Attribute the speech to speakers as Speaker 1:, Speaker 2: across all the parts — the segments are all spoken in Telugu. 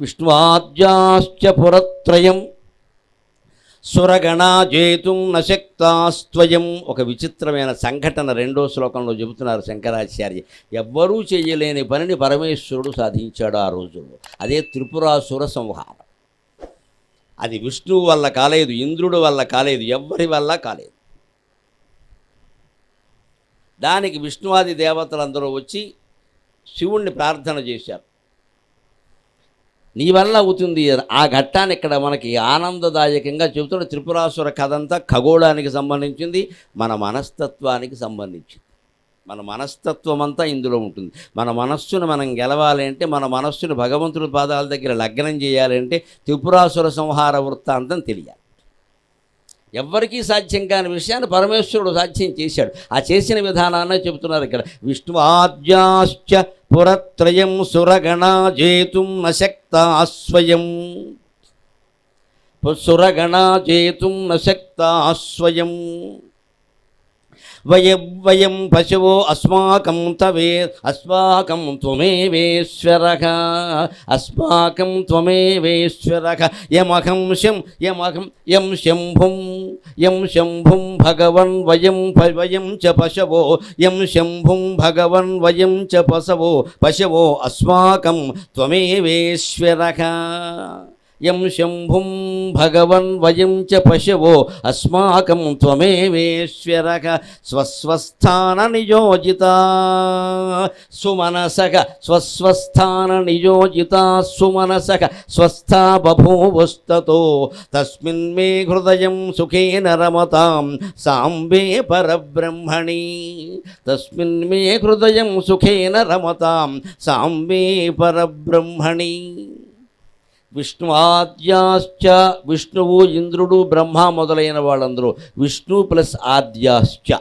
Speaker 1: విష్ణువాద్యాశ్చ పురత్రయం. సురగణాజేతుం నశక్తాస్త్వయం. ఒక విచిత్రమైన సంఘటన రెండో శ్లోకంలో చెబుతున్నారు శంకరాచార్య. ఎవ్వరూ చేయలేని పనిని పరమేశ్వరుడు సాధించాడు ఆ రోజుల్లో అదే త్రిపురాసుర సంహారం. అది విష్ణువు వల్ల కాలేదు ఇంద్రుడు వల్ల కాలేదు ఎవ్వరి వల్ల కాలేదు. దానికి విష్ణువాది దేవతలందరూ వచ్చి శివుణ్ణి ప్రార్థన చేశారు. నీ వల్ల అవుతుంది ఆ ఘట్టాన్ని ఇక్కడ మనకి ఆనందదాయకంగా చెబుతున్న త్రిపురాసుర కథ అంతా ఖగోళానికి సంబంధించింది మన మనస్తత్వానికి సంబంధించింది. మన మనస్తత్వం అంతా ఇందులో ఉంటుంది. మన మనస్సును మనం గెలవాలి అంటే మన మనస్సును భగవంతుడి పాదాల దగ్గర లగ్నం చేయాలి అంటే త్రిపురాసుర సంహార వృత్తాంతం తెలియాలి. ఎవ్వరికీ సాధ్యం కాని విషయాన్ని పరమేశ్వరుడు సాధ్యం చేశాడు. ఆ చేసిన విధానాన్ని చెబుతున్నారు ఇక్కడ. విష్ణువాద్యాశ్చ పురత్రయం సురగణాజేతుం నశక్తాస్వయం సురగణాజేతుం నశక్తాస్వయం వయం వయం పశవో అస్మాకం తవే అస్మాకం త్వమేవేశ్వర అస్మాకం త్వమేవేశ్వర యమహం శం యమహం యం శంభుం యం శంభుం భగవన్ వయం వయం చ పశవో యం శంభుం భగవన్ వయం చ పశవో పశవో అస్మాకం త్వమేవేశ్వర యం శంభుం భగవన్ వయం చ పశవో అస్మాకం త్వమేవేశ్వర స్వస్వస్థాన నియోజిత సుమనసక స్వస్వస్థాన నియోజిత సుమనసక స్వస్థా బభూవస్తతో తస్మిన్ మే హృదయం సుఖేన రమతాం సాంబే పరబ్రహ్మణి తస్మిన్ మే హృదయం సుఖేన రమతాం సాంబే పరబ్రహ్మణి విష్ణువాద్యాశ్చ విష్ణువు ఇంద్రుడు బ్రహ్మ మొదలైన వాళ్ళందరూ. విష్ణు ప్లస్ ఆద్యాశ్చ.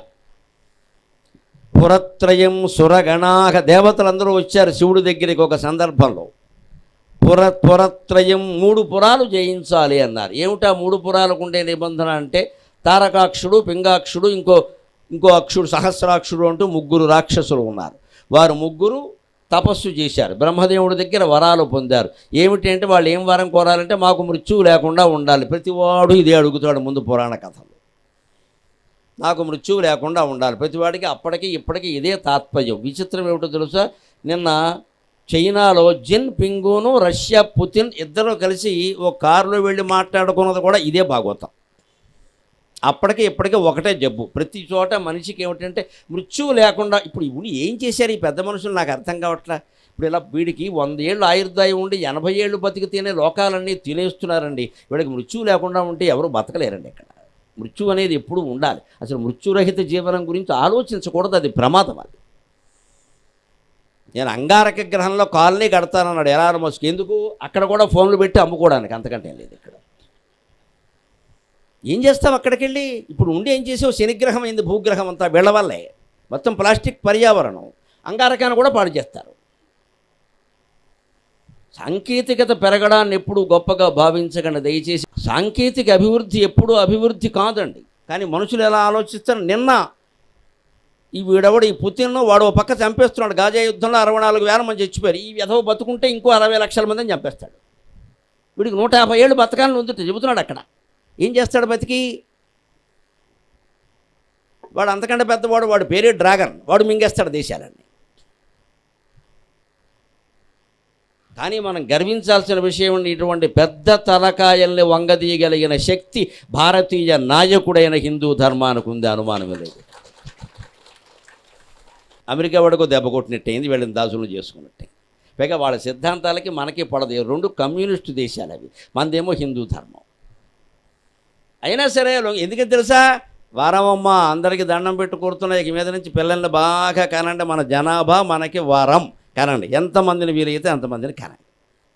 Speaker 1: పురత్రయం సురగణాహ. దేవతలందరూ వచ్చారు శివుడి దగ్గరికి ఒక సందర్భంలో. పుర పురత్రయం మూడు పురాలు జయించాలి అన్నారు. ఏమిటా మూడు పురాలకు ఉండే నిబంధన అంటే? తారకాక్షుడు పింగాక్షుడు ఇంకో ఇంకో అక్షుడు సహస్రాక్షుడు అంటూ ముగ్గురు రాక్షసులు ఉన్నారు. వారు ముగ్గురు తపస్సు చేశారు. బ్రహ్మదేవుడి దగ్గర వరాలు పొందారు. ఏమిటంటే వాళ్ళు ఏం వరం కోరాలంటే మాకు మృత్యువు లేకుండా ఉండాలి. ప్రతివాడు ఇదే అడుగుతాడు ముందు పురాణ కథలు. నాకు మృత్యువు లేకుండా ఉండాలి. ప్రతివాడికి అప్పటికి ఇప్పటికీ ఇదే తాత్పర్యం. విచిత్రం ఏమిటో తెలుసా? నిన్న చైనాలో జిన్ పింగును రష్యా పుతిన్ ఇద్దరు కలిసి ఓ కారులో వెళ్ళి మాట్లాడుకున్నది కూడా ఇదే భాగవతం. అప్పటికి ఇప్పటికే ఒకటే జబ్బు. ప్రతి చోట మనిషికి ఏమిటంటే మృత్యువు లేకుండా ఇప్పుడు ఇప్పుడు ఏం చేశారు ఈ పెద్ద మనుషులు? నాకు అర్థం కావట్లా. ఇప్పుడు ఇలా వీడికి వంద ఏళ్ళు ఆయుర్దాయం ఉండి ఎనభై ఏళ్ళు బతికి తినే లోకాలన్నీ తినేస్తున్నారండి. వీడికి మృత్యువు లేకుండా ఉంటే ఎవరు బతకలేరండి ఇక్కడ. మృత్యు అనేది ఎప్పుడూ ఉండాలి. అసలు మృత్యురహిత జీవనం గురించి ఆలోచించకూడదు. అది ప్రమాదం అది. నేను అంగారక గ్రహంలో కాలనీ కడతానన్నాడు ఎలారో మస్క్. ఎందుకు? అక్కడ కూడా ఫోన్లు పెట్టి అమ్ముకోవడానికి అంతకంటే లేదు ఇక్కడ. ఏం చేస్తావు అక్కడికి వెళ్ళి ఇప్పుడు ఉండి ఏం చేసావు? శనిగ్రహం అయింది భూగ్రహం అంతా వెళ్ళవల్లే మొత్తం ప్లాస్టిక్ పర్యావరణం. అంగారకాన్ని కూడా పాడు చేస్తారు. సాంకేతికత పెరగడాన్ని ఎప్పుడు గొప్పగా భావించకండి. దయచేసి సాంకేతిక అభివృద్ధి ఎప్పుడూ అభివృద్ధి కాదండి. కానీ మనుషులు ఎలా ఆలోచిస్తారు? నిన్న ఈ వీడెవడు? ఈ పుతిన్ను వాడు పక్క చంపేస్తున్నాడు. గాజా యుద్ధంలో అరవై నాలుగు వేల మంది చచ్చిపోయారు. ఈ విధవ బతుకుంటే ఇంకో అరవై లక్షల మందిని చంపేస్తాడు. వీడికి నూట యాభై ఏళ్ళు బతకాలని ఉంది. చెబుతున్నాడు అక్కడ. ఏం చేస్తాడు బతికి? వాడు అంతకంటే పెద్దవాడు వాడు పేరే డ్రాగన్. వాడు మింగేస్తాడు దేశాలన్నీ. కానీ మనం గర్వించాల్సిన విషయం ఇటువంటి పెద్ద తలకాయల్ని వంగదీయగలిగిన శక్తి భారతీయ నాయకుడైన హిందూ ధర్మానికి ఉంది అనుమానం లేదు. అమెరికా వాడికి దెబ్బ కొట్టినట్టయింది వీళ్ళని దాసులు చేసుకున్నట్టే. పైగా వాళ్ళ సిద్ధాంతాలకి మనకి పడదు ఈ రెండు కమ్యూనిస్టు దేశాలు అవి మనదేమో హిందూ ధర్మం. అయినా సరే ఎందుకని తెలుసా? వరమమ్మ అందరికీ దండం పెట్టు కొడుతున్నాయి ఇక మీద నుంచి పిల్లల్ని బాగా కనండి. మన జనాభా మనకి వరం. కనండి. ఎంతమందిని వీలైతే అంతమందిని కనండి.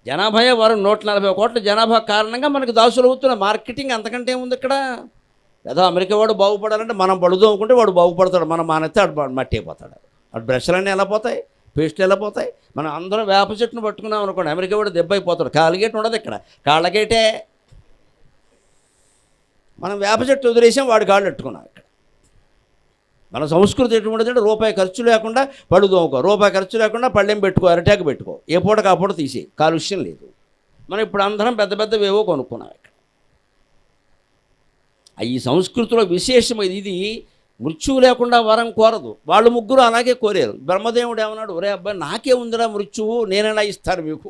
Speaker 1: జనాభా వరం? నూట నలభై కోట్ల జనాభా కారణంగా మనకి దాసులు అవుతున్న మార్కెటింగ్ అంతకంటే ఏముంది ఇక్కడ? ఏదో అమెరికా వాడు బాగుపడాలంటే మనం పడుదోముకుంటే వాడు బాగుపడతాడు. మనం మానేస్తే వాడు మట్టి అయిపోతాడు. వాడు బ్రష్లన్నీ ఎలా పోతాయి? పేస్ట్లు ఎలా పోతాయి? మనం అందరం వేప చెట్టును పట్టుకున్నాం అనుకోండి. అమెరికా వాడు దెబ్బ అయిపోతాడు. కాలుగేట్ ఉండదు ఇక్కడ. కాళ్ళగేటే మనం వేప చెట్టు వదిలేసాం వాడి కాళ్ళు పెట్టుకున్నాం ఇక్కడ. మన సంస్కృతి ఎటువంటిదంటే రూపాయి ఖర్చు లేకుండా పళ్ళు దోముకో రూపాయి ఖర్చు లేకుండా పళ్ళెం పెట్టుకో అరటాకు పెట్టుకో ఏ పూట కాపూట తీసే తీసి కాలుష్యం లేదు. మనం ఇప్పుడు అందరం పెద్ద పెద్దవేవో కొనుక్కున్నాం ఇక్కడ. ఈ సంస్కృతిలో విశేషమైనది ఇది మృత్యువు లేకుండా వరం కోరదు. వాళ్ళు ముగ్గురు అలాగే కోరారు. బ్రహ్మదేవుడు ఏమన్నాడు ఒరే అబ్బాయి నాకే ఉందిరా మృత్యువు నేనైనా ఇస్తాను మీకు?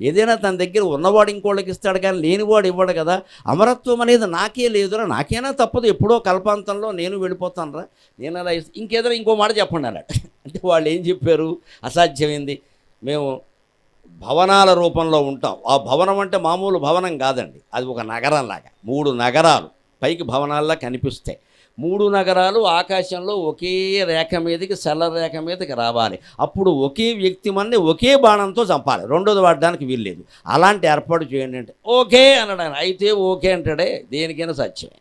Speaker 1: ఏదైనా తన దగ్గర ఉన్నవాడు ఇంకోళ్ళకి ఇస్తాడు కానీ లేనివాడు ఇవ్వడు కదా. అమరత్వం అనేది నాకే లేదురా. నాకేనా తప్పదు. ఎప్పుడో కల్పాంతంలో నేను వెళ్ళిపోతానురా. నేను అలా ఇంకేదైనా ఇంకో మాట చెప్పండి అన్నట్టు అంటే వాళ్ళు ఏం చెప్పారు? అసాధ్యమైంది. మేము భవనాల రూపంలో ఉంటాం. ఆ భవనం అంటే మామూలు భవనం కాదండి. అది ఒక నగరంలాగా. మూడు నగరాలు. పైకి భవనాల్లా కనిపిస్తాయి. మూడు నగరాలు ఆకాశంలో ఒకే రేఖ మీదకి సెల్ల రేఖ మీదకి రావాలి. అప్పుడు ఒకే వ్యక్తి మనని ఒకే బాణంతో చంపాలి. రెండోది వాడడానికి వీల్లేదు. అలాంటి ఏర్పాటు చేయండి అంటే ఓకే అన్నాడు అయితే ఓకే అంటాడే దేనికైనా సత్యమే.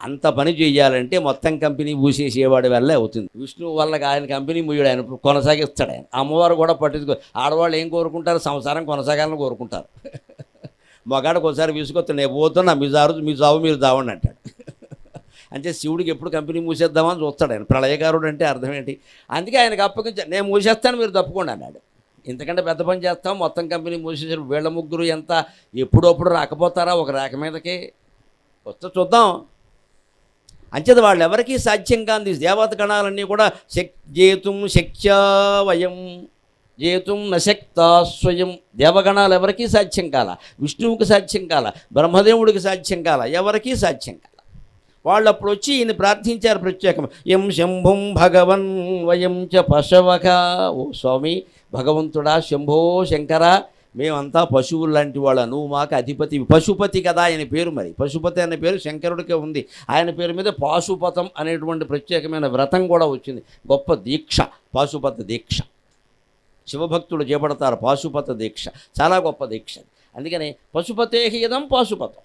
Speaker 1: అంత పని చేయాలంటే మొత్తం కంపెనీ పూసేసేవాడి వల్లే అవుతుంది. విష్ణువు వల్ల ఆయన కంపెనీ ముయ్యడు ఆయన. కొనసాగిస్తాడు ఆయన. అమ్మవారు కూడా పట్టించుకో ఆడవాళ్ళు ఏం కోరుకుంటారు? సంసారం కొనసాగాలని కోరుకుంటారు. మగాడికి ఒకసారి విసుకొస్తే నేను పోతున్నా మీ జారు మీ జావు మీరు జావండి అంటాడు. అంటే శివుడికి ఎప్పుడు కంపెనీ మూసేద్దామని చూస్తాడు ఆయన. ప్రళయకారుడు అంటే అర్థం ఏంటి? అందుకే ఆయనకు అప్పగించాను నేను మూసేస్తాను మీరు తప్పకుండా అన్నాడు. ఇంతకంటే పెద్ద పని చేస్తాం మొత్తం కంపెనీ మూసేసారు వీళ్ళ ముగ్గురు ఎంత ఎప్పుడప్పుడు రాకపోతారా ఒక రేఖ మీదకి? వస్తే చూద్దాం. అంచేత వాళ్ళు ఎవరికీ సాధ్యం కాని దేవత గణాలన్నీ కూడా శక్ జేతుం శక్త్యావయం జేతుం నశక్తా స్వయం. దేవగణాలు ఎవరికీ సాధ్యం కాల? విష్ణువుకి సాధ్యం కాల? బ్రహ్మదేవుడికి సాధ్యం కాల? ఎవరికీ సాధ్యం కాల? వాళ్ళు అప్పుడు వచ్చి ఈయన ప్రార్థించారు ప్రత్యేకం. ఎం శంభుం భగవన్ వయం చ పశవక ఓ స్వామి భగవంతుడా శంభో శంకర మేమంతా పశువులు లాంటి వాళ్ళ. నువ్వు మాకు అధిపతి. పశుపతి కదా ఆయన పేరు మరి. పశుపతి అనే పేరు శంకరుడికే ఉంది. ఆయన పేరు మీద పాశుపతం అనేటువంటి ప్రత్యేకమైన వ్రతం కూడా వచ్చింది. గొప్ప దీక్ష పాశుపత దీక్ష. శివభక్తులు చేపడతారు పాశుపత దీక్ష. చాలా గొప్ప దీక్ష. అందుకని పశుపతేహి ఇదం పాశుపతం.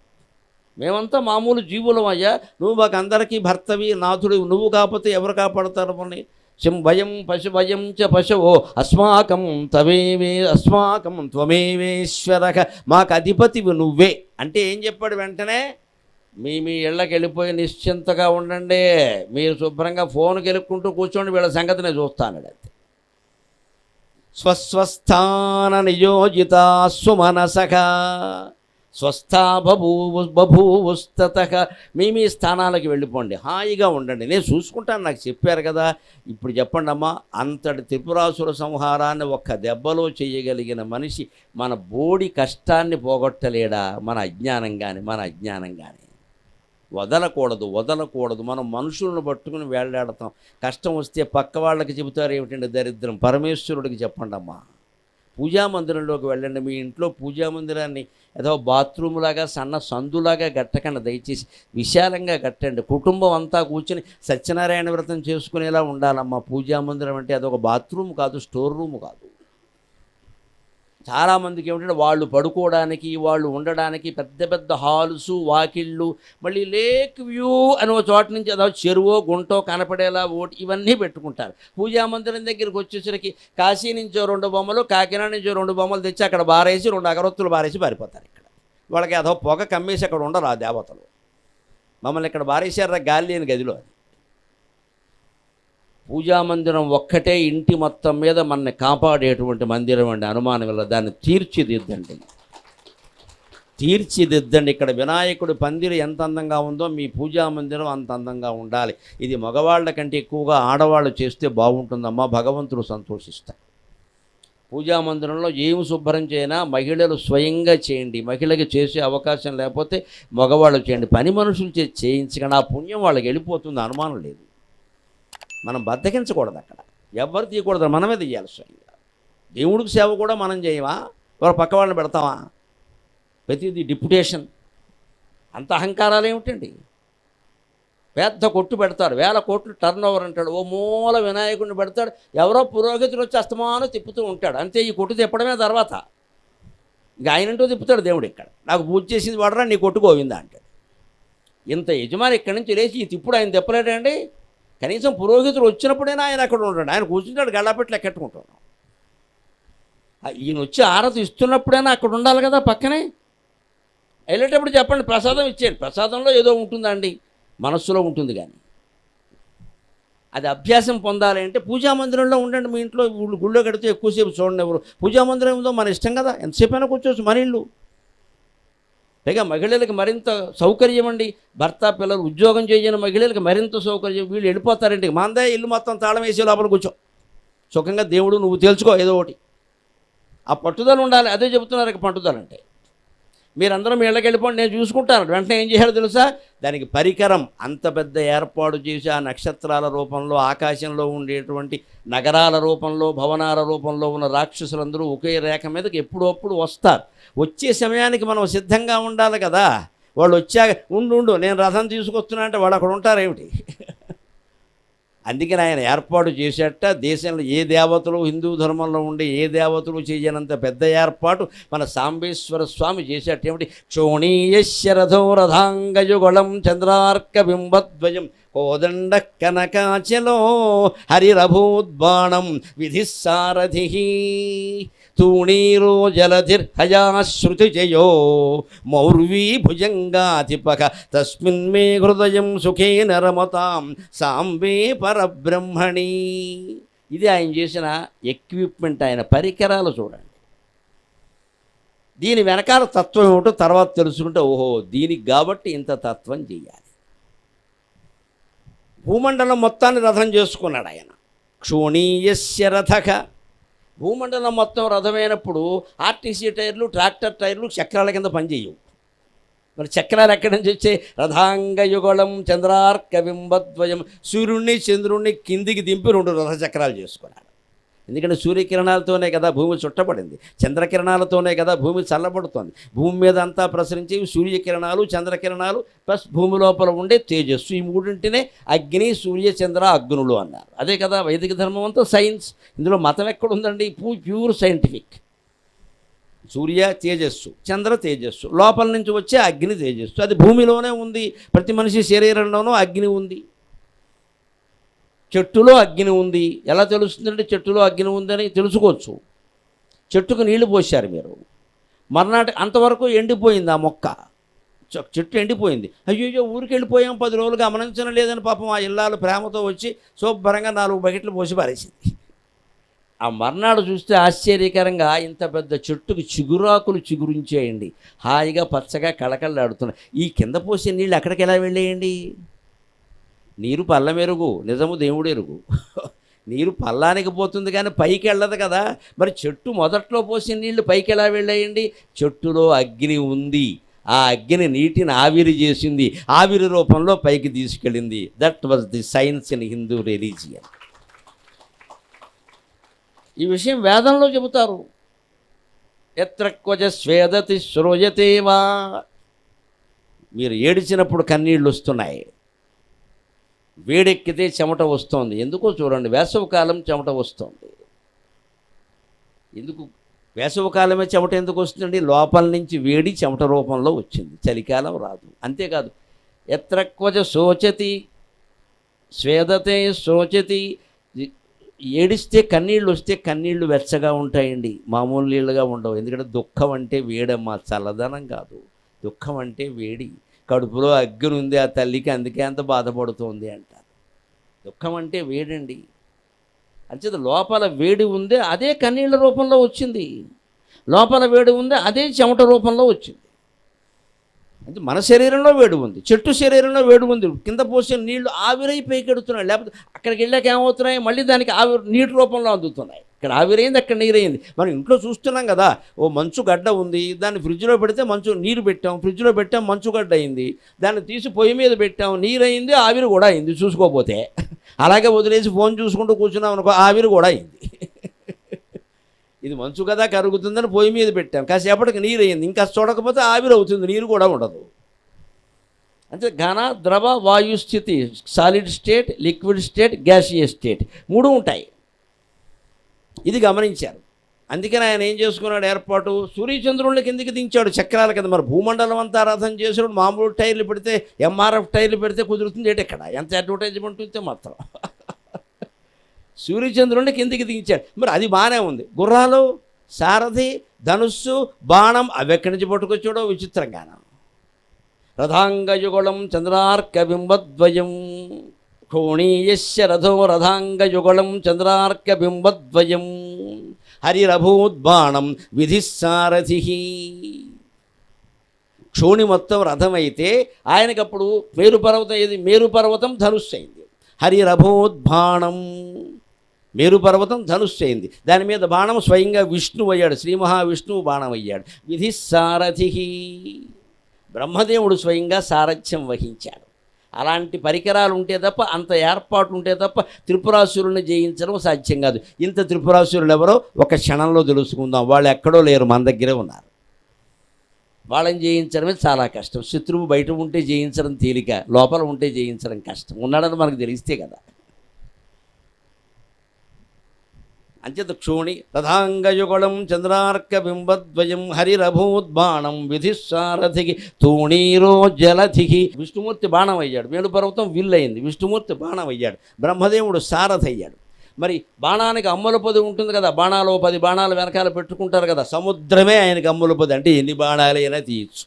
Speaker 1: మేమంతా మామూలు జీవులం అయ్యా. నువ్వు మాకు అందరికీ భర్తవి నాథుడు నువ్వు కాకపోతే ఎవరు కాపాడతారు అని శం భయం పశు భయం చ పశవో అస్మాకం తమేవే అస్మాకం త్వమేవేశ్వర. మాకు అధిపతివి నువ్వే. అంటే ఏం చెప్పాడు వెంటనే? మీ మీ ఇళ్ళకి వెళ్ళిపోయి నిశ్చింతగా ఉండండి. మీరు శుభ్రంగా ఫోన్కి వెళ్ళుకుంటూ కూర్చోండి వీళ్ళ సంగతి నేను చూస్తాను అంతే స్వస్వస్థాన నియోజిత సుమనసఖ. స్వస్థా బభూవు బభూవుస్తత. మీ మీ స్థానాలకు వెళ్ళిపోండి. హాయిగా ఉండండి. నేను చూసుకుంటాను నాకు చెప్పారు కదా. ఇప్పుడు చెప్పండి అమ్మా అంతటి త్రిపురాసుర సంహారాన్ని ఒక్క దెబ్బలో చేయగలిగిన మనిషి మన బోడి కష్టాన్ని పోగొట్టలేడా? మన అజ్ఞానం కానీ మన అజ్ఞానం కానీ వదలకూడదు వదలకూడదు. మనం మనుషులను పట్టుకుని వేలాడతాం కష్టం వస్తే పక్క వాళ్ళకి చెబుతారు ఏమిటండి దరిద్రం? పరమేశ్వరుడికి చెప్పండి అమ్మా పూజా మందిరంలోకి వెళ్ళండి. మీ ఇంట్లో పూజా మందిరాన్ని ఏదో బాత్రూమ్ లాగా సన్న సందులాగా గట్టకండి దయచేసి విశాలంగా కట్టండి. కుటుంబం అంతా కూర్చుని సత్యనారాయణ వ్రతం చేసుకునేలా ఉండాలమ్మా. పూజా మందిరం అంటే అదొక బాత్రూమ్ కాదు స్టోర్ రూమ్ కాదు. చాలామందికి ఏమిటంటే వాళ్ళు పడుకోవడానికి వాళ్ళు ఉండడానికి పెద్ద పెద్ద హాల్స్ వాకిళ్ళు మళ్ళీ లేక్ వ్యూ అని ఒక చోట నుంచి అదో చెరువో గుంటో కనపడేలా ఓటి ఇవన్నీ పెట్టుకుంటారు. పూజా మందిరం దగ్గరికి వచ్చేసరికి కాశీ నుంచో రెండు బొమ్మలు కాకినాడ నుంచో రెండు బొమ్మలు తెచ్చి అక్కడ బారేసి రెండు అగరొత్తులు బారేసి పారిపోతారు ఇక్కడ. వాళ్ళకి అదో పొగ కమ్మేసి అక్కడ ఉండరు ఆ దేవతలు. మమ్మల్ని ఇక్కడ బారేసారా గాలి లేని గదిలో అది. పూజా మందిరం ఒక్కటే ఇంటి మొత్తం మీద మనని కాపాడేటువంటి మందిరం అండి. అనుమానం వల్ల దాన్ని తీర్చిదిద్దండి. తీర్చిదిద్దండి. ఇక్కడ వినాయకుడి పందిరి ఎంత అందంగా ఉందో మీ పూజా మందిరం అంత అందంగా ఉండాలి. ఇది మగవాళ్ళ కంటే ఎక్కువగా ఆడవాళ్ళు చేస్తే బాగుంటుందమ్మా. భగవంతుడు సంతోషిస్తాడు. పూజా మందిరంలో ఏమి శుభ్రం చేయనా? మహిళలు స్వయంగా చేయండి. మహిళకి చేసే అవకాశం లేకపోతే మగవాళ్ళు చేయండి. పని మనుషులు చే చేయించకుండా. ఆ పుణ్యం వాళ్ళకి వెళ్ళిపోతుంది. అనుమానం లేదు. మనం బద్దకించకూడదు అక్కడ. ఎవరు తీయకూడదు మనమే తీయాలి స్వయంగా. దేవుడికి సేవ కూడా మనం చేయమా? ఎవరు పక్క వాళ్ళని పెడతామా? ప్రతిదీ డిప్యుటేషన్. అంత అహంకారాలు ఏమిటండి? పెద్ద కొట్టు పెడతాడు వేల కోట్లు టర్న్ ఓవర్ అంటాడు ఓ మూల వినాయకుడిని పెడతాడు ఎవరో పురోగతులు వచ్చి అస్తమానం తిప్పుతూ ఉంటాడు. అంతే ఈ కొట్టు తిప్పడమే తర్వాత. ఇంకా ఆయనంటూ తిప్పుతాడు దేవుడు ఇక్కడ. నాకు పూజ చేసింది వాడరా నీ కొట్టు గోవిందా అంటాడు. ఇంత యజమాని ఇక్కడి నుంచి లేచి ఈ తిప్పుడు ఆయన తిప్పలేడండి? కనీసం పురోహితులు వచ్చినప్పుడైనా ఆయన అక్కడ ఉంటాడు. ఆయన కూర్చుంటాడు గళ్ళపెట్లు ఎక్కట్టుకుంటాడు ఈయన వచ్చి ఆరతి ఇస్తున్నప్పుడైనా అక్కడ ఉండాలి కదా పక్కనే? వెళ్ళేటప్పుడు చెప్పండి ప్రసాదం ఇచ్చేయండి. ప్రసాదంలో ఏదో ఉంటుందండి మనస్సులో ఉంటుంది కానీ. అది అభ్యాసం పొందాలి అంటే పూజా మందిరంలో ఉండండి మీ ఇంట్లో గుళ్ళో కడితే ఎక్కువసేపు చూడండి ఎవరు. పూజా మందిరం ఏదో మన ఇష్టం కదా ఎంతసేపు అయినా కూర్చోవచ్చు మన ఇల్లు. పైగా మహిళలకు మరింత సౌకర్యం అండి భర్త పిల్లలు ఉద్యోగం చేయని మహిళలకు మరింత సౌకర్యం. వీళ్ళు వెళ్ళిపోతారండి. మాందే ఇల్లు మొత్తం తాళం వేసి లోపల కూర్చో. సుఖంగా దేవుడు నువ్వు తెలుసుకో ఏదో ఒకటి. ఆ పట్టుదల ఉండాలి. అదే చెబుతున్నారు ఇక పట్టుదల అంటే మీరందరూ మీ ఇళ్ళకి వెళ్ళిపోండి నేను చూసుకుంటాను. వెంటనే ఏం చేయాలో తెలుసా? దానికి పరికరం అంత పెద్ద ఏర్పాటు చేసి ఆ నక్షత్రాల రూపంలో ఆకాశంలో ఉండేటువంటి నగరాల రూపంలో భవనాల రూపంలో ఉన్న రాక్షసులందరూ ఒకే రేఖ మీదకి ఎప్పుడప్పుడు వస్తారు. వచ్చే సమయానికి మనం సిద్ధంగా ఉండాలి కదా. వాళ్ళు వచ్చాక ఉండు ఉండు నేను రథం తీసుకొస్తున్నా అంటే వాళ్ళు అక్కడ ఉంటారేమిటి? అందుకని ఆయన ఏర్పాటు చేసేట దేశంలో ఏ దేవతలు హిందూ ధర్మంలో ఉండే ఏ దేవతలు చేయనంత పెద్ద ఏర్పాటు మన సాంబేశ్వర స్వామి చేసేట. ఏమిటి? క్షోణీయశరథో రథాంగయుగళం చంద్రార్క బింబద్వయం కోదండ కనకాచలో హరిరభూద్బాణం విధి సారథి తూణీరో జలధిర్హయాశ్రుతిజయో మౌర్వీ భుజంగాధిపక తస్మిన్ మే హృదయం సుఖేన రమతాం సాంబే పరబ్రహ్మణి. ఇది ఆయన చేసిన ఎక్విప్మెంట్ ఆయన పరికరాలు చూడండి. దీని వెనకాల తత్వం ఏమిటో తర్వాత తెలుసుకుంటే ఓహో దీనికి కాబట్టి ఇంత తత్వం చేయాలి. భూమండలం మొత్తాన్ని రథం చేసుకున్నాడు ఆయన. క్షోణీయస్య రథక భూమండలం మొత్తం రథమైనప్పుడు ఆర్టీసీ టైర్లు ట్రాక్టర్ టైర్లు చక్రాల కింద పనిచేయవు. మరి చక్రాలు ఎక్కడి నుంచి వచ్చే రథాంగయుగళం చంద్రార్క బింబద్వయం సూర్యుడిని చంద్రుణ్ణి కిందికి దింపి రెండు రథ చక్రాలు చేసుకున్నాడు ఎందుకంటే సూర్యకిరణాలతోనే కదా భూమి చుట్టబడింది చంద్రకిరణాలతోనే కదా భూమి చల్లబడుతోంది. భూమి మీద అంతా ప్రసరించి సూర్యకిరణాలు చంద్రకిరణాలు ప్లస్ భూమి లోపల ఉండే తేజస్సు ఈ మూడింటినే అగ్ని సూర్య చంద్ర అగ్నులు అన్నారు. అదే కదా వైదిక ధర్మం అంతా సైన్స్. ఇందులో మతం ఎక్కడుందండి పూ ప్యూర్ సైంటిఫిక్. సూర్య తేజస్సు చంద్ర తేజస్సు లోపల నుంచి వచ్చే అగ్ని తేజస్సు. అది భూమిలోనే ఉంది. ప్రతి మనిషి శరీరంలోనూ అగ్ని ఉంది. చెట్టులో అగ్ని ఉంది. ఎలా తెలుస్తుందంటే చెట్టులో అగ్ని ఉందని తెలుసుకోవచ్చు. చెట్టుకు నీళ్ళు పోశారు మీరు. మర్నాటి అంతవరకు ఎండిపోయింది ఆ మొక్క. చెట్టు ఎండిపోయింది. అయ్యో ఊరికి వెళ్ళిపోయాం పది రోజులు గమనించడం లేదని పాపం ఆ ఇల్లాలు ప్రేమతో వచ్చి శుభ్రంగా నాలుగు బకెట్లు పోసి పారేసింది. ఆ మర్నాడు చూస్తే ఆశ్చర్యకరంగా ఇంత పెద్ద చెట్టుకు చిగురాకులు చిగురించేయండి. హాయిగా పచ్చగా కళకళలాడుతున్నాయి. ఈ కింద పోసే నీళ్ళు ఎక్కడికి ఎలా వెళ్ళేయండి? నీరు పల్లమెరుగు నిజము దేవుడు ఎరుగు నీరు పల్లానికి పోతుంది కానీ పైకి వెళ్ళదు కదా. మరి చెట్టు మొదట్లో పోసిన నీళ్ళు పైకి ఎలా వెళ్ళేయండి? చెట్టులో అగ్ని ఉంది. ఆ అగ్ని నీటిని ఆవిరి చేసింది. ఆవిరి రూపంలో పైకి తీసుకెళ్ళింది. That was the science in Hindu religion ఈ విషయం వేదంలో చెబుతారు. ఎత్ర క్వచ స్వేదతి శ్రోయతేవా మీరు ఏడిచినప్పుడు కన్నీళ్ళు వస్తున్నాయి. వేడెక్కితే చెమట వస్తోంది. ఎందుకో చూడండి వేసవకాలం చెమట వస్తుంది. ఎందుకు? వేసవకాలమే చెమట ఎందుకు వస్తుందండి? లోపల నుంచి వేడి చెమట రూపంలో వచ్చింది. చలికాలం రాదు. అంతేకాదు ఎత్రక్వజ శోచతి స్వేదతే శోచతి ఏడిస్తే కన్నీళ్ళు వస్తే కన్నీళ్ళు వెచ్చగా ఉంటాయండి. మామూలు నీళ్ళుగా ఉండవు. ఎందుకంటే దుఃఖం అంటే వేడమ్మా చల్లదనం కాదు. దుఃఖం అంటే వేడి. కడుపులో అగ్ని ఉంది ఆ తల్లికి అందుకే అంత బాధపడుతోంది అంటారు. దుఃఖం అంటే వేడండి. అంచేత లోపల వేడి ఉంది అదే కన్నీళ్ళ రూపంలో వచ్చింది. లోపల వేడి ఉందే అదే చెమట రూపంలో వచ్చింది. అంటే మన శరీరంలో వేడి ఉంది చెట్టు శరీరంలో వేడి ఉంది. కింద పోసిన నీళ్ళు ఆవిరై పైకెడుతున్నాయి. లేకపోతే అక్కడికి వెళ్ళాక ఏమవుతున్నాయి? మళ్ళీ దానికి ఆవిరి నీటి రూపంలో అందుతున్నాయి. ఇక్కడ ఆవిరైంది అక్కడ నీరైంది. మనం ఇంట్లో చూస్తున్నాం కదా ఓ మంచు గడ్డ ఉంది దాన్ని ఫ్రిడ్జ్లో పెడితే మంచు నీరు పెట్టాం ఫ్రిడ్జ్లో పెట్టాం మంచు గడ్డ అయింది దాన్ని తీసి పొయ్యి మీద పెట్టాం నీరైంది ఆవిరి కూడా అయింది చూసుకోపోతే. అలాగే వదిలేసి ఫోన్ చూసుకుంటూ కూర్చున్నాం అనుకో ఆవిరి కూడా అయింది. ఇది మంచు కదా కరుగుతుందని పొయ్యి మీద పెట్టాం. కాసేపటికి నీరు అయింది ఇంకా చూడకపోతే ఆవిరి అవుతుంది నీరు కూడా ఉండదు. అంటే ఘన ద్రవ వాయు స్థితి solid state liquid state gaseous state మూడు ఉంటాయి. ఇది గమనించారు. అందుకని ఆయన ఏం చేసుకున్నాడు? ఏర్పాటు సూర్యచంద్రుళ్ళ కిందికి దించాడు చక్రాల కింద. మరి భూమండలం అంతా రథం చేసినప్పుడు మామూలు టైర్లు పెడితే ఎంఆర్ఎఫ్ టైర్లు పెడితే కుదురుతుంది ఏంటి ఇక్కడ? ఎంత అడ్వర్టైజ్మెంట్ ఉంటే మాత్రం. సూర్యచంద్రుడిని కిందికి దించాడు. మరి అది బాగానే ఉంది. గుర్రాలు సారథి ధనుస్సు బాణం అవి ఎక్కడి నుంచి పట్టుకొచ్చాడో విచిత్రంగాన. రథాంగయుగుళం చంద్రార్క బింబద్వయం క్షోణీయస్య రథో రథాంగయుగళం చంద్రార్కబింబద్వయం హరిరభూద్బాణం విధిస్సారథి క్షోణి మొత్తం రథమైతే ఆయనకప్పుడు మేరుపర్వతం ఏది? మేరుపర్వతం ధనుస్సు అయింది హరిరభోద్బాణం మేరుపర్వతం ధనుస్సు అయింది దాని మీద బాణం స్వయంగా విష్ణువు అయ్యాడు శ్రీ మహావిష్ణువు బాణం అయ్యాడు విధి సారథి బ్రహ్మదేవుడు స్వయంగా సారథ్యం వహించాడు. అలాంటి పరికరాలు ఉంటే తప్ప అంత ఏర్పాటు ఉంటే తప్ప త్రిపురాసురుని జయించడం సాధ్యం కాదు. ఇంత త్రిపురాసురులు ఎవరో ఒక క్షణంలో తెలుసుకుందాం. వాళ్ళు ఎక్కడో లేరు మన దగ్గరే ఉన్నారు. వాళ్ళని జయించడమే చాలా కష్టం. శత్రువు బయట ఉంటే జయించడం తేలిక లోపల ఉంటే జయించడం కష్టం. ఉన్నాడని మనకు తెలిస్తే కదా. అంచేత క్షోణి తథాంగయుగళం చంద్రార్కబింబద్వయం హరిరభూద్బాణం విధిసారథికి తూణీరో జలధికి. విష్ణుమూర్తి బాణం అయ్యాడు మేలు పర్వతం విల్లయింది విష్ణుమూర్తి బాణం అయ్యాడు బ్రహ్మదేవుడు సారథి అయ్యాడు మరి బాణానికి అమ్ముల పొది ఉంటుంది కదా. బాణాలు పది బాణాలు వెనకాల పెట్టుకుంటారు కదా. సముద్రమే ఆయనకి అమ్ముల పొది. అంటే ఎన్ని బాణాలైనా తీయచ్చు.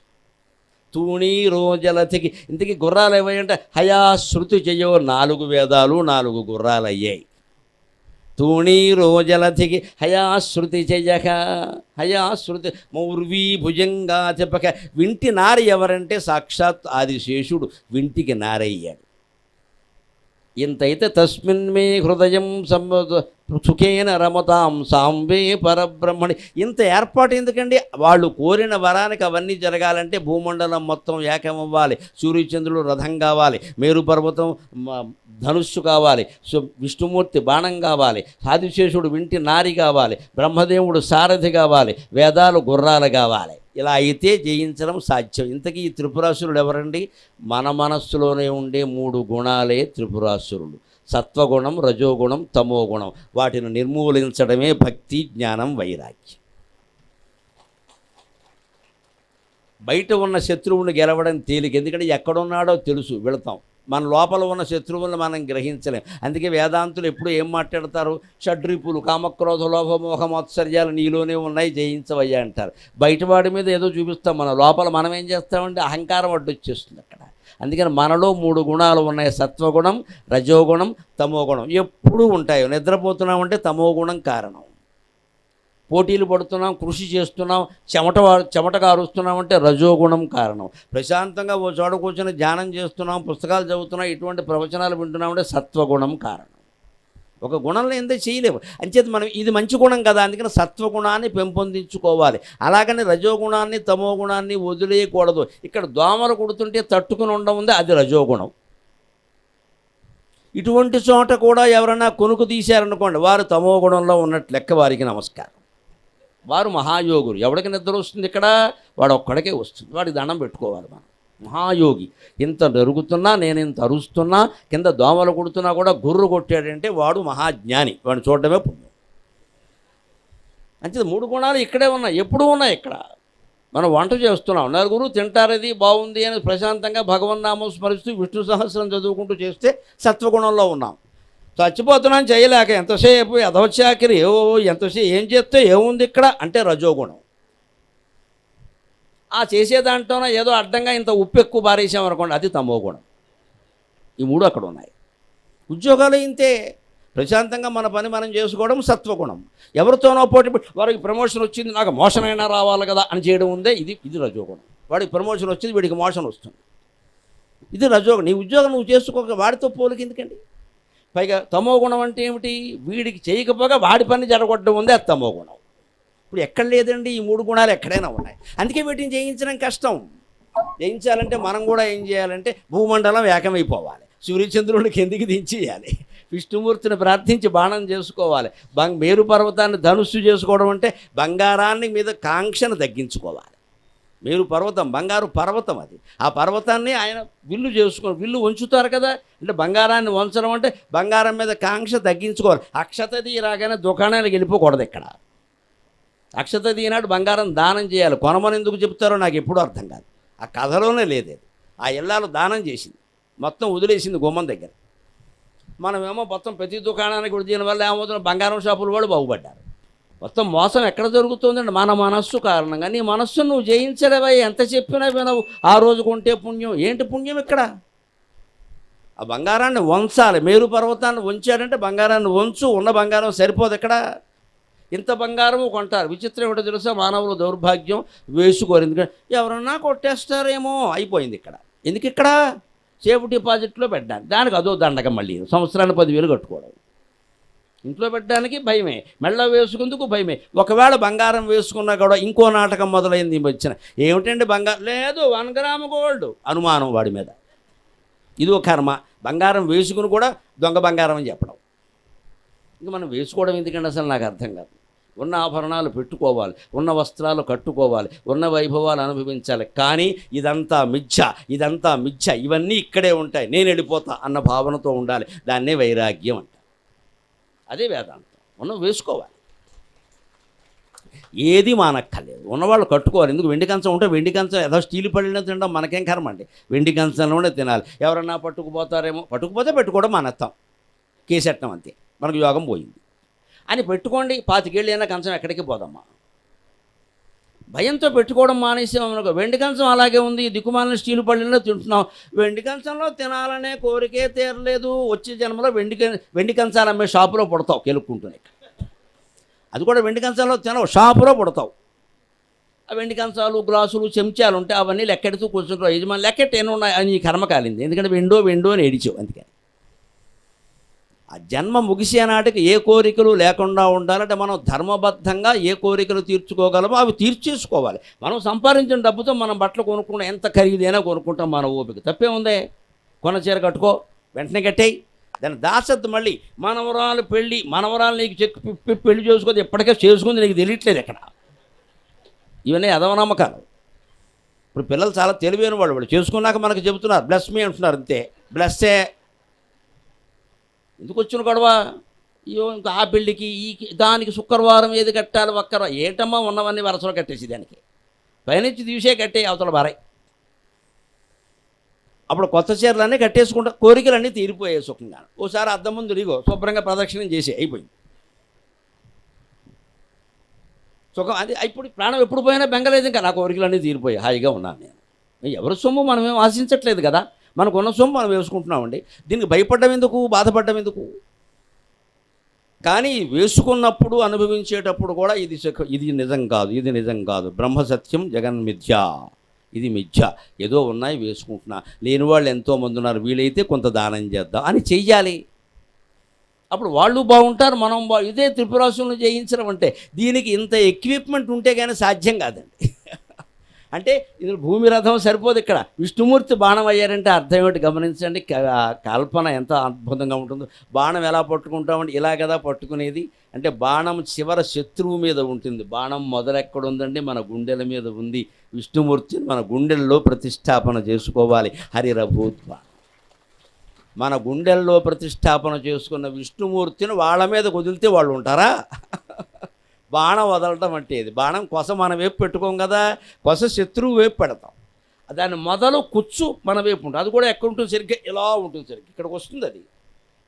Speaker 1: తూణీ రోజలతికి ఇంతకీ గుర్రాలు ఏమయ్యంటే హయా శృతి చేయో నాలుగు వేదాలు నాలుగు గుర్రాలు అయ్యాయి తూణీ రోజలతికి హయాశ్రుతి చెయ్యక హయాశ్రుతి మౌర్వీ భుజంగా చెప్పక వింటి నారి ఎవరంటే సాక్షాత్ ఆదిశేషుడు వింటికి నారయ్యాడు. ఇంతైతే తస్మిన్ మే హృదయం సంబ సుఖేన రమతాం సాంబే పరబ్రహ్మణి. ఇంత ఏర్పాటు ఎందుకండి? వాళ్ళు కోరిన వరానికి అవన్నీ జరగాలంటే భూమండలం మొత్తం ఏకమవ్వాలి. సూర్యచంద్రుడు రథం కావాలి. మేరు పర్వతం ధనుస్సు కావాలి. విష్ణుమూర్తి బాణం కావాలి. ఆదిశేషుడు వింటి నారి కావాలి. బ్రహ్మదేవుడు సారథి కావాలి. వేదాలు గుర్రాలు కావాలి. ఇలా అయితే జయించడం సాధ్యం. ఇంతకీ ఈ త్రిపురాసురుడు ఎవరండి? మన మనస్సులోనే ఉండే మూడు గుణాలే త్రిపురాసురుడు. సత్వగుణం రజోగుణం తమోగుణం. వాటిని నిర్మూలించడమే భక్తి జ్ఞానం వైరాగ్యం. బయట ఉన్న శత్రువుని గెలవడం తేలిక. ఎందుకంటే ఎక్కడున్నాడో తెలుసు వెళతాం. మన లోపల ఉన్న శత్రువులను మనం గ్రహించలేం. అందుకే వేదాంతులు ఎప్పుడు ఏం మాట్లాడతారు? షడ్రిపులు కామక్రోధ లోభ మోహ మత్సర్యాలు నీలోనే ఉన్నాయి జయించవయ్యా అంటారు. బయటవాడి మీద ఏదో చూపిస్తాం. మన లోపల మనం ఏం చేస్తామంటే అహంకారం అడ్డొచ్చేస్తుంది అక్కడ. అందుకని మనలో మూడు గుణాలు ఉన్నాయి. సత్వగుణం రజోగుణం తమోగుణం. ఎప్పుడూ ఉంటాయి. నిద్రపోతున్నామంటే తమోగుణం కారణం. పోటీలు పడుతున్నాం కృషి చేస్తున్నాం చెమట చెమట కారుస్తున్నాం అంటే రజోగుణం కారణం. ప్రశాంతంగా ఓ చోట కూర్చొని ధ్యానం చేస్తున్నాం పుస్తకాలు చదువుతున్నాం ఇటువంటి ప్రవచనాలు వింటున్నామంటే సత్వగుణం కారణం. ఒక గుణంలో ఎంత చేయలేము అంచేత మనం ఇది మంచి గుణం కదా అందుకని సత్వగుణాన్ని పెంపొందించుకోవాలి. అలాగని రజోగుణాన్ని తమో గుణాన్ని వదిలేయకూడదు. ఇక్కడ దోమలు కుడుతుంటే తట్టుకుని ఉండడం ఉంది అది రజోగుణం. ఇటువంటి చోట కూడా ఎవరైనా కొనుక్కు తీశారనుకోండి వారు తమో గుణంలో ఉన్నట్లు లెక్క వారికి నమస్కారం. వారు మహాయోగులు. ఎవడికి నిద్ర వస్తుంది ఇక్కడ? వాడు ఒక్కడికే వస్తుంది. వాడికి దండం పెట్టుకోవాలి మనం. మహాయోగి. ఇంత జరుగుతున్నా నేను ఇంత అరుస్తున్నా కింద దోమలు కొడుతున్నా కూడా గుర్రు కొట్టాడంటే వాడు మహాజ్ఞాని. వాడిని చూడడమే పుణ్యం. అంతే మూడు గుణాలు ఇక్కడే ఉన్నాయి ఎప్పుడూ ఉన్నాయి ఇక్కడ. మనం వంట చేస్తున్నాం నలుగురు తింటారది బాగుంది అని ప్రశాంతంగా భగవన్నామం స్మరిస్తూ విష్ణు సహస్రం చదువుకుంటూ చేస్తే సత్వగుణంలో ఉన్నాం. చచ్చిపోతున్నాం చేయలేక ఎంతసేపు ఎదవచ్చాకిరి ఏవో ఎంతసేపు ఏం చేస్తే ఏముంది ఇక్కడ? అంటే రజోగుణం. ఆ చేసే దాంట్లోనే ఏదో అడ్డంగా ఇంత ఉప్పు ఎక్కువ బారేసాం అనుకోండి అది తమో గుణం. ఈ మూడు అక్కడ ఉన్నాయి. ఉద్యోగాలు ఇంతే. ప్రశాంతంగా మన పని మనం చేసుకోవడం సత్వగుణం. ఎవరితోనో పోటీ వారికి ప్రమోషన్ వచ్చింది నాకు మోషన్ అయినా రావాలి కదా అని చేయడం ఉందే ఇది ఇది రజోగుణం. వాడికి ప్రమోషన్ వచ్చింది వీడికి మోషన్ వస్తుంది. ఇది రజోగుణం. నీ ఉద్యోగం నువ్వు చేసుకోక వాడితో పోలికి ఎందుకండి? పైగా తమో గుణం అంటే ఏమిటి? వీడికి చేయకపోగా వాడి పని జరగొట్టడం ఉందే అది తమో గుణం. ఇప్పుడు ఎక్కడ లేదండి ఈ మూడు గుణాలు ఎక్కడైనా ఉన్నాయి. అందుకే వీటిని జయించడం కష్టం. జయించాలంటే మనం కూడా ఏం చేయాలంటే భూమండలం ఏకమైపోవాలి. సూర్యచంద్రుడిని కిందికి దించేయాలి? విష్ణుమూర్తిని ప్రార్థించి బాణం చేసుకోవాలి. బంగ్ మేరు పర్వతాన్ని ధనుస్సు చేసుకోవడం అంటే బంగారాన్ని మీద కాంక్షను తగ్గించుకోవాలి. మేరు పర్వతం బంగారు పర్వతం అది. ఆ పర్వతాన్ని ఆయన విల్లు చేసుకుని విల్లు ఉంచుతారు కదా? అంటే బంగారాన్ని వంచడం అంటే బంగారం మీద కాంక్ష తగ్గించుకోవాలి. అక్షత రాగానే దుకాణానికి వెళ్ళిపోకూడదు ఇక్కడ. అక్షత ఈనాడు బంగారం దానం చేయాలి. కొనమని ఎందుకు చెప్తారో నాకు ఎప్పుడూ అర్థం కాదు. ఆ కథలోనే లేదేది ఆ ఇల్లాలు దానం చేసింది. మొత్తం వదిలేసింది గుమ్మం దగ్గర. మనమేమో మొత్తం ప్రతి దుకాణానికి కూడా దీనివల్ల ఏమవుతున్న బంగారం షాపులు వాళ్ళు బాగుపడ్డారు. మొత్తం మోసం ఎక్కడ జరుగుతుందండి? మన మనస్సు కారణంగా. నీ మనస్సు నువ్వు జయించలేవా ఎంత చెప్పినా వినవు. ఆ రోజు కొంటే పుణ్యం. ఏంటి పుణ్యం ఇక్కడ? ఆ బంగారాన్ని వంచాలి. మేరు పర్వతాన్ని వంచాడంటే బంగారాన్ని వంచు. ఉన్న బంగారం సరిపోదు ఇక్కడ ఇంత బంగారము కొంటారు. విచిత్రం ఏమిటో తెలుసా? మానవుల దౌర్భాగ్యం వేసుకోరు ఎందుకంటే ఎవరన్నా కొట్టేస్తారేమో అయిపోయింది ఇక్కడ. ఎందుకు ఇక్కడ? సేఫ్ డిపాజిట్లో పెట్టడానికి. దానికి అదో దండగం మళ్ళీ. సంవత్సరానికి పదివేలు కట్టుకోవడం. ఇంట్లో పెట్టడానికి భయమే. మెళ్ళ వేసుకుందుకు భయమే. ఒకవేళ బంగారం వేసుకున్నా కూడా ఇంకో నాటకం మొదలైంది వచ్చిన ఏమిటండి బంగారం లేదు వన్ గ్రామ్ గోల్డ్ అనుమానం వాడి మీద. ఇది ఒక కర్మ. బంగారం వేసుకుని కూడా దొంగ బంగారం అని చెప్పడం. ఇంకా మనం వేసుకోవడం ఎందుకంటే అసలు నాకు అర్థం కాదు. ఉన్న ఆభరణాలు పెట్టుకోవాలి ఉన్న వస్త్రాలు కట్టుకోవాలి ఉన్న వైభవాలు అనుభవించాలి. కానీ ఇదంతా మిథ్య ఇదంతా మిథ్య ఇవన్నీ ఇక్కడే ఉంటాయి. నేను వెళ్ళిపోతా అన్న భావనతో ఉండాలి. దాన్నే వైరాగ్యం అంట అదే వేదాంతం. ఉన్న వేసుకోవాలి. ఏది మానక్కర్లేదు. ఉన్నవాళ్ళు కట్టుకోవాలి. ఎందుకు? వెండి కంచం ఉంటే వెండి కంచం ఏదో స్టీల్ పడిన తినడం మనకేం కర్మ అండి? వెండి కంచంలోనే తినాలి. ఎవరన్నా పట్టుకుపోతారేమో? పట్టుకుపోతే పెట్టుకోవడం మానేస్తాం కేసెట్టం అంతే. మనకు యోగం పోయింది. అని పెట్టుకోండి పాతికేళ్ళు అయినా కంచం ఎక్కడికి పోదమ్మా. భయంతో పెట్టుకోవడం మానేసామనుకో వెండి కంచం అలాగే ఉంది దిక్కుమాలిన స్టీల్ పళ్ళలో తింటున్నాం. వెండి కంచంలో తినాలనే కోరికే తీరలేదు. వచ్చే జన్మలో వెండి వెండి కంచాలు అమ్మే షాపులో పుడతావు కెలుక్కుంటూనే. అది కూడా వెండి కంచంలో తినవు షాపులో పుడతావు. ఆ వెండి కంచాలు గ్లాసులు చెంచాలు ఉంటే అవన్నీ లెక్కెడుతూ కూర్చుంటారు యజమాని లెక్కెట్ ఏమి ఉన్నాయి అని కర్మ కాలింది. ఎందుకంటే వెండో వెండో అని ఏడిచావు అందుకని. ఆ జన్మ ముగిసే నాటికి ఏ కోరికలు లేకుండా ఉండాలంటే మనం ధర్మబద్ధంగా ఏ కోరికలు తీర్చుకోగలమో అవి తీర్చేసుకోవాలి. మనం సంపాదించిన డబ్బుతో మనం బట్టలు కొనుక్కుంటాం ఎంత ఖరీదైనా కొనుక్కుంటాం మన ఓపిక. తప్పే ఉందే కొన చీర కట్టుకో వెంటనే కట్టేయి. దాన్ని దాసద్దు మళ్ళీ మనవరాలు పెళ్ళి మనవరాలు నీకు చెక్ పిప్పి పెళ్ళి చేసుకుంది ఎప్పటికే చేసుకుంది నీకు తెలియట్లేదు ఎక్కడ? ఇవన్నీ అదవనమ్మకాలు ఇప్పుడు పిల్లలు చాలా తెలివైన వాళ్ళు వాళ్ళు చేసుకున్నాక మనకు చెబుతున్నారు బ్లెస్ మీ అంటున్నారు అంతే. బ్లెస్సే ఎందుకు వచ్చిన గొడవ? అయ్యో ఇంకా ఆ పెళ్ళికి ఈ దానికి శుక్రవారం ఏది కట్టాలి ఒక్కర? ఏటమ్మా ఉన్నవన్నీ వరసలో కట్టేసి దానికి? పైనుంచి తీసే కట్టే అవతల భారై అప్పుడు కొత్త చీరలన్నీ కట్టేసుకుంటా కోరికలన్నీ తీరిపోయాయి సుఖంగా ఓసారి అద్దం ముందు ఇగో శుభ్రంగా ప్రదక్షిణం చేసి అయిపోయింది. సుఖం అది ఇప్పుడు ప్రాణం ఎప్పుడు పోయినా బెంగలేదు ఇంకా నా కోరికలన్నీ తీరిపోయాయి. హాయిగా ఉన్నాను నేను. ఎవరి సొమ్ము మనమేం ఆశించట్లేదు కదా? మనకున్న సొమ్ము మనం వేసుకుంటున్నామండి. దీనికి భయపడ్డం ఎందుకు? బాధపడ్డం ఎందుకు? కానీ వేసుకున్నప్పుడు అనుభవించేటప్పుడు కూడా ఇది ఇది నిజం కాదు ఇది నిజం కాదు. బ్రహ్మ సత్యం జగన్ మిథ్య. ఇది మిథ్య. ఏదో ఉన్నాయి వేసుకుంటున్నా. లేని వాళ్ళు ఎంతోమంది ఉన్నారు వీలైతే కొంత దానం చేద్దాం అని చెయ్యాలి. అప్పుడు వాళ్ళు బాగుంటారు మనం బా ఇదే త్రిపురాసులను జయించడం అంటే దీనికి ఇంత ఎక్విప్మెంట్ ఉంటే కానీ సాధ్యం కాదండి. అంటే ఇది భూమి రథం సరిపోదు ఇక్కడ. విష్ణుమూర్తి బాణం అయ్యారంటే అర్థం ఏమిటి? గమనించండి క- కల్పన ఎంత అద్భుతంగా ఉంటుందో. బాణం ఎలా పట్టుకుంటామంటే ఇలా కదా పట్టుకునేది. అంటే బాణం చివర శత్రువు మీద ఉంటుంది. బాణం మొదలెక్కడ ఉందండి మన గుండెల మీద ఉంది. విష్ణుమూర్తిని మన గుండెల్లో ప్రతిష్టాపన చేసుకోవాలి. హరిరభూత్వ. మన గుండెల్లో ప్రతిష్టాపన చేసుకున్న విష్ణుమూర్తిని వాళ్ళ మీద కుదిలితే వాళ్ళు ఉంటారా? బాణం వదలటం అంటే ఇది బాణం కొస మన వైపు పెట్టుకోం కదా కొస శత్రువు వైపు పెడతాం. దాని మొదలు కుచ్చు మన వైపు ఉంటుంది. అది కూడా ఎక్కడ ఉంటుంది? సరిగ్గా ఇలా ఉంటుంది సరిగ్గా. ఇక్కడికి వస్తుంది అది.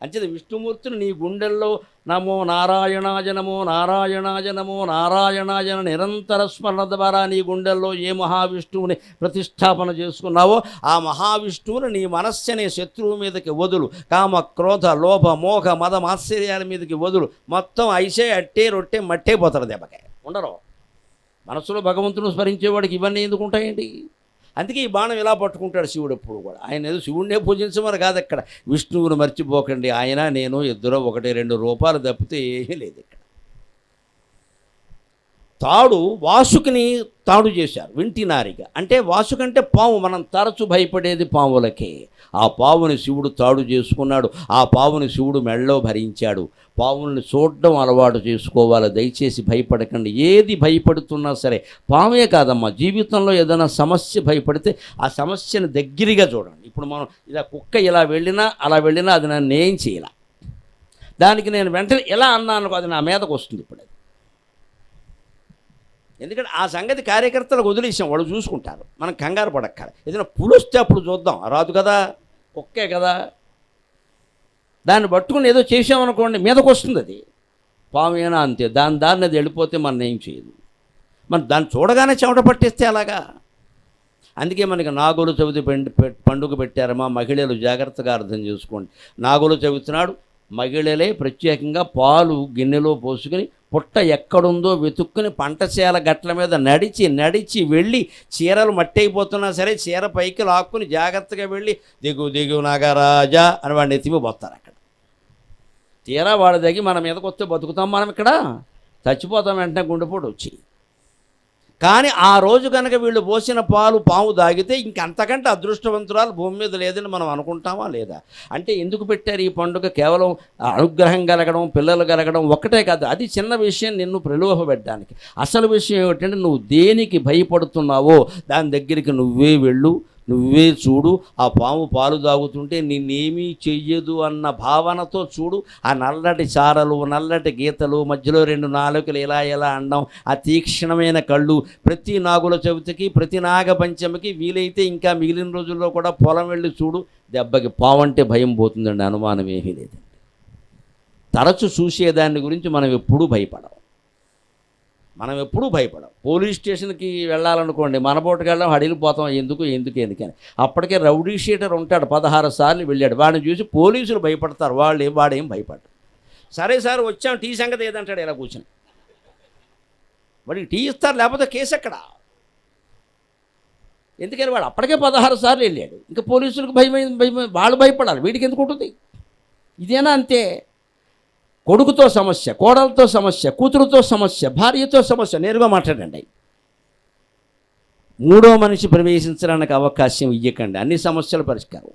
Speaker 1: అంచేత విష్ణుమూర్తిని నీ గుండెల్లో నమో నారాయణాయ నమో నారాయణాయ నమో నారాయణాయ నిరంతర స్మరణ ద్వారా నీ గుండెల్లో ఏ మహావిష్ణువుని ప్రతిష్టాపన చేసుకున్నావో ఆ మహావిష్ణువుని నీ మనస్సునే శత్రువు మీదకి వదులు. కామ క్రోధ లోభ మోహ మద మాత్సర్యాల మీదకి వదులు. మొత్తం ఐసే అట్టే రొట్టె మట్టే పోతారు దెబ్బకే. ఉండరు. మనసులో భగవంతుని స్మరించేవాడికి ఇవన్నీ ఎందుకు ఉంటాయండి? అందుకే ఈ బాణం ఇలా పట్టుకుంటాడు శివుడు ఎప్పుడు కూడా? ఆయన ఏదో శివుడినే పూజించమని కాదు అక్కడ. విష్ణువుని మర్చిపోకండి. ఆయన నేను ఇద్దరు ఒకటి రెండు రూపాయలు తప్పితే ఏమీ లేదు ఇక్కడ. తాడు వాసుకిని తాడు చేశారు వింటినారిగా అంటే వాసుకంటే పాము మనం తరచు భయపడేది పాములకే. ఆ పావుని శివుడు తాడు చేసుకున్నాడు ఆ పావుని శివుడు మెళ్ళలో భరించాడు. పావుల్ని చూడడం అలవాటు చేసుకోవాలి దయచేసి భయపడకండి. ఏది భయపడుతున్నా సరే పామే కాదమ్మా జీవితంలో ఏదైనా సమస్య భయపడితే ఆ సమస్యను దగ్గరగా చూడండి. ఇప్పుడు మనం ఇలా కుక్క ఇలా వెళ్ళినా అలా వెళ్ళినా అది నన్ను ఏం చేయాల? దానికి నేను వెంటనే ఎలా అన్నాను అది నా మీదకు వస్తుంది ఇప్పుడు ఎందుకంటే ఆ సంగతి కార్యకర్తలకు వదిలేసాం వాళ్ళు చూసుకుంటారు. మనం కంగారు పడక్కర ఏదైనా పులుస్తే అప్పుడు చూద్దాం. రాదు కదా కుక్కే కదా. దాన్ని పట్టుకుని ఏదో చేసామనుకోండి మీదకు వస్తుంది అది పామైనా అంతే దాని దారిని అది వెళ్ళిపోతే మనం ఏం చేయదు. మనం దాన్ని చూడగానే చెమట పట్టేస్తే అలాగా అందుకే మనకి నాగుల చవితి పండుగ పెట్టారమ్మా మహిళలు జాగ్రత్తగా అర్థం చేసుకోండి. నాగుల చవితి నాడు మహిళలే ప్రత్యేకంగా పాలు గిన్నెలో పోసుకొని పుట్ట ఎక్కడుందో వెతుక్కుని పంటచేల గట్ల మీద నడిచి నడిచి వెళ్ళి చీరలు మట్టి అయిపోతున్నా సరే చీర పైకి లాక్కుని జాగ్రత్తగా వెళ్ళి దిగు దిగు నాగరాజా అని వాడిని ఎత్తిపోతారు అక్కడ. తీరా వాడి దగ్గర మన మీదకి వస్తే బతుకుతాం మనం ఇక్కడ. చచ్చిపోతాం వెంటనే గుండెపోటు వచ్చి. కానీ ఆ రోజు కనుక వీళ్ళు పోసిన పాలు పాము దాగితే ఇంకంతకంటే అదృష్టవంతురాలు భూమి మీద లేదని మనం అనుకుంటామా లేదా? అంటే ఎందుకు పెట్టారు ఈ పండుగ? కేవలం అనుగ్రహం కలగడం పిల్లలు కలగడం ఒక్కటే కాదు. అది చిన్న విషయం నిన్ను ప్రలోభపెట్టడానికి. అసలు విషయం ఏమిటంటే నువ్వు దేనికి భయపడుతున్నావో దాని దగ్గరికి నువ్వే వెళ్ళు. నువ్వే చూడు ఆ పాము పాలు తాగుతుంటే నిన్నేమీ చెయ్యదు అన్న భావనతో చూడు ఆ నల్లటి చారలు నల్లటి గీతలు మధ్యలో రెండు నాలుకలు ఇలా ఇలా అండం ఆ తీక్షణమైన కళ్ళు ప్రతి నాగుల చవితికి ప్రతి నాగపంచమికి వీలైతే ఇంకా మిగిలిన రోజుల్లో కూడా పొలం వెళ్ళి చూడు దెబ్బకి పావంటే భయం పోతుందండి అనుమానం ఏమీ లేదండి. తరచు చూసేదాన్ని గురించి మనం ఎప్పుడూ భయపడం మనం ఎప్పుడూ భయపడం. పోలీస్ స్టేషన్కి వెళ్ళాలనుకోండి మన బోటుకు వెళ్ళాం అడిగిపోతాం ఎందుకు ఎందుకు ఎందుకని అప్పటికే రౌడీ షీటర్ ఉంటాడు పదహారు సార్లు వెళ్ళాడు. వాడిని చూసి పోలీసులు భయపడతారు వాళ్ళు ఏం వాడేం భయపడ్డారు సరే సార్ వచ్చాం టీ సంగతి ఏదంటాడు ఇలా కూర్చొని. వాడికి టీ ఇస్తారు లేకపోతే కేసు ఎక్కడ? ఎందుకని వాడు అప్పటికే పదహారు సార్లు వెళ్ళాడు. ఇంకా పోలీసులకు భయం భయం వాళ్ళు భయపడాలి. వీడికి ఎందుకు ఉంటుంది? ఇదేనా అంతే? కొడుకుతో సమస్య కోడలతో సమస్య కూతురుతో సమస్య భార్యతో సమస్య నేరుగా మాట్లాడండి. మూడో మనిషి ప్రవేశించడానికి అవకాశం ఇవ్వకండి అన్ని సమస్యల పరిష్కారం.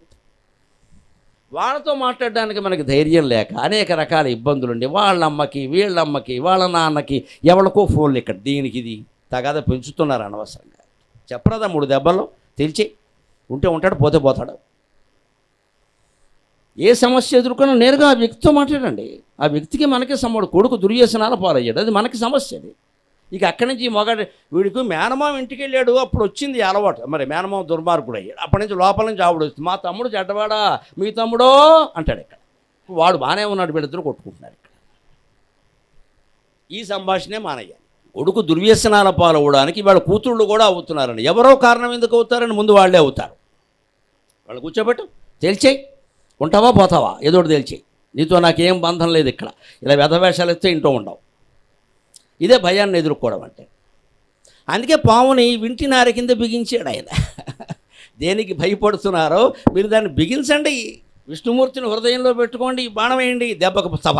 Speaker 1: వాళ్ళతో మాట్లాడడానికి మనకి ధైర్యం లేక అనేక రకాల ఇబ్బందులు ఉండి వాళ్ళ అమ్మకి వాళ్ళ నాన్నకి ఎవరికో ఫోన్లు ఇక్కడ దీనికి ఇది? తగాద పెంచుతున్నారు అనవసరంగా. చెప్పరాదా మూడు దెబ్బల్లో తెలిచి ఉంటే ఉంటాడు పోతే పోతాడు. ఏ సమస్య ఎదుర్కొన్నా నేరుగా ఆ వ్యక్తితో మాట్లాడండి. ఆ వ్యక్తికి మనకి సమ్మడు కొడుకు దుర్వ్యసనాల పాలయ్యాడు. అది మనకి సమస్య అది. ఇక అక్కడి నుంచి మొగాడు వీడికి మేనమామ ఇంటికి వెళ్ళాడు అప్పుడు వచ్చింది అలవాటు. మరి మేనమామ దుర్మార్గుడు అయ్యాడు. అప్పటి నుంచి లోపల నుంచి ఆవిడ వస్తుంది. మా తమ్ముడు చెడ్డవాడా? మీ తమ్ముడో? అంటాడు ఇక్కడ. వాడు బాగానే ఉన్నాడు వీళ్ళిద్దరు కొట్టుకుంటున్నారు ఇక్కడ. ఈ సంభాషణే మానయ్యాలి కొడుకు దుర్వ్యసనాల పాలవడానికి వాళ్ళ కూతుళ్ళు కూడా అవుతున్నారని. ఎవరో కారణం ఎందుకు అవుతారని ముందు వాళ్ళే అవుతారు. వాళ్ళు కూర్చోబెట్టు. తెలిచాయి. ఉంటావా పోతావా? ఏదో ఒకటి తెలిచి నీతో నాకేం బంధం లేదు ఇక్కడ. ఇలా వ్యధవేషాలు ఇస్తే ఇంట్లో ఉండవు. ఇదే భయాన్ని ఎదుర్కోవడం అంటే. అందుకే వింటి వింటినార కింద బిగించాడు ఆయన. దేనికి భయపడుతున్నారో మీరు దాన్ని బిగించండి. విష్ణుమూర్తిని హృదయంలో పెట్టుకోండి. బాణం వేయండి దెబ్బకు సభ.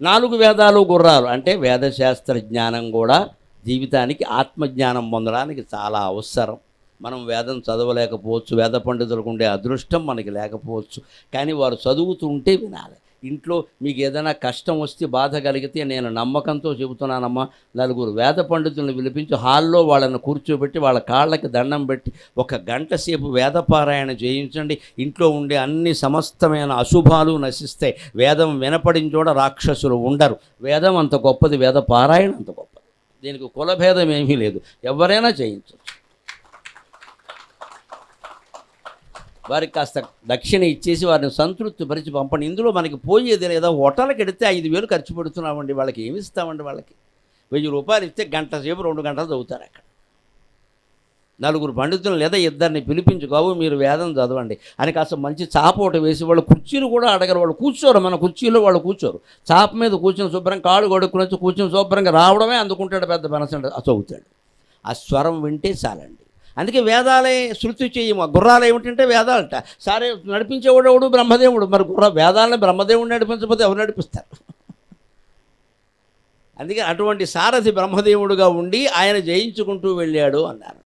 Speaker 1: నాలుగు వేదాలు గుర్రాలు. అంటే వేదశాస్త్ర జ్ఞానం కూడా జీవితానికి ఆత్మజ్ఞానం పొందడానికి చాలా అవసరం. మనం వేదం చదవలేకపోవచ్చు వేద పండితులకు ఉండే అదృష్టం మనకి లేకపోవచ్చు. కానీ వారు చదువుతుంటే వినాలి. ఇంట్లో మీకు ఏదైనా కష్టం వస్తే బాధ కలిగితే నేను నమ్మకంతో చెబుతున్నానమ్మా నలుగురు వేద పండితులను పిలిపించి హాల్లో వాళ్ళని కూర్చోబెట్టి వాళ్ళ కాళ్ళకి దండం పెట్టి ఒక గంట సేపు వేదపారాయణ చేయించండి. ఇంట్లో ఉండే అన్ని సమస్తమైన అశుభాలు నశిస్తాయి. వేదం వినపడిన చోట రాక్షసులు ఉండరు. వేదం అంత గొప్పది వేద పారాయణ అంత గొప్పది. దీనికి కులభేదం ఏమీ లేదు. ఎవరైనా చేయించవచ్చు. వారికి కాస్త దక్షిణ ఇచ్చేసి వారిని సంతృప్తి పరిచి పంపండి. ఇందులో మనకి పోయేది లేదా హోటల్కి ఎడితే ఐదు వేలు ఖర్చు పెడుతున్నామండి. వాళ్ళకి ఏమి ఇస్తామండి వాళ్ళకి? వెయ్యి రూపాయలు ఇస్తే గంట సేపు రెండు గంటలు చదువుతారు అక్కడ. నలుగురు పండితులు లేదా ఇద్దరిని పిలిపించుకోవు మీరు వేదం చదవండి. అని కాస్త మంచి చాపోట వేసి వాళ్ళు కుర్చీలు కూడా అడగరు. వాళ్ళు కూర్చోరు మన కుర్చీలో వాళ్ళు కూర్చోరు. చాప మీద కూర్చొని శుభ్రం కాళ్ళు కొడుకుని వచ్చి కూర్చొని శుభ్రంగా రావడమే అందుకుంటాడు పెద్ద మనసు చదువుతాడు. ఆ స్వరం వింటే చాలండి. అందుకే వేదాలే శృతి చేయము గుర్రాలు ఏమిటంటే వేదాలట. సరే నడిపించేవాడు ఎవడు? బ్రహ్మదేవుడు. మరి గుర్ర వేదాలను బ్రహ్మదేవుడు నడిపించకపోతే ఎవరు నడిపిస్తారు? అందుకే అటువంటి సారథి బ్రహ్మదేవుడుగా ఉండి ఆయన జయించుకుంటూ వెళ్ళాడు అన్నారు.